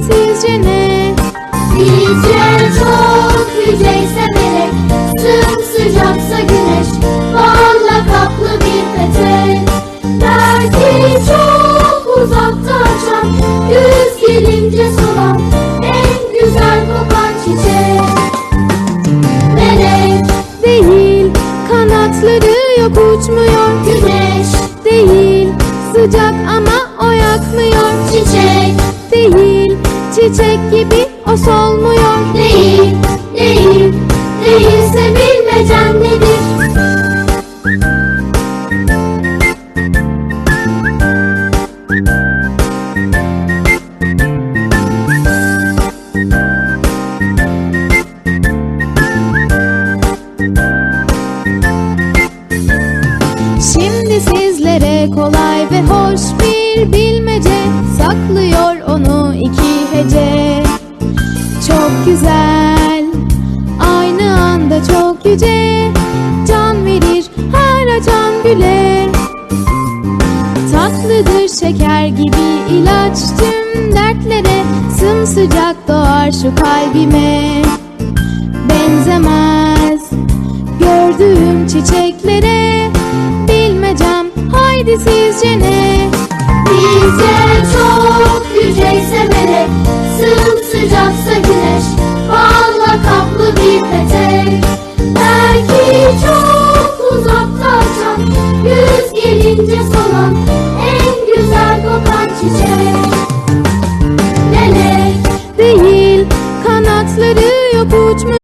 haydi sizce ne? Bizce çok yüceyse melek Sımsıcaksa güneş Balla kaplı bir petek. Belki çok uzakta açan Güz gelince solan En güzel kokan çiçek. Melek, Değil kanatları yok uçmuyor. Güneş, Değil sıcak ama çiçek gibi o solmuyor Değil, değil, değilse bilmecen nedir? Şimdi sizlere kolay ve hoş bir bilmece Saklıyor onu iki hece Çok güzel Aynı anda çok yüce. Can verir her açan güle. Tatlıdır şeker gibi ilaç tüm dertlere. Sımsıcak doğar şu kalbime. Benzemez gördüğüm çiçeklere. Bilmecem haydi sizce ne? Bizce çok yüceyse melek budźmy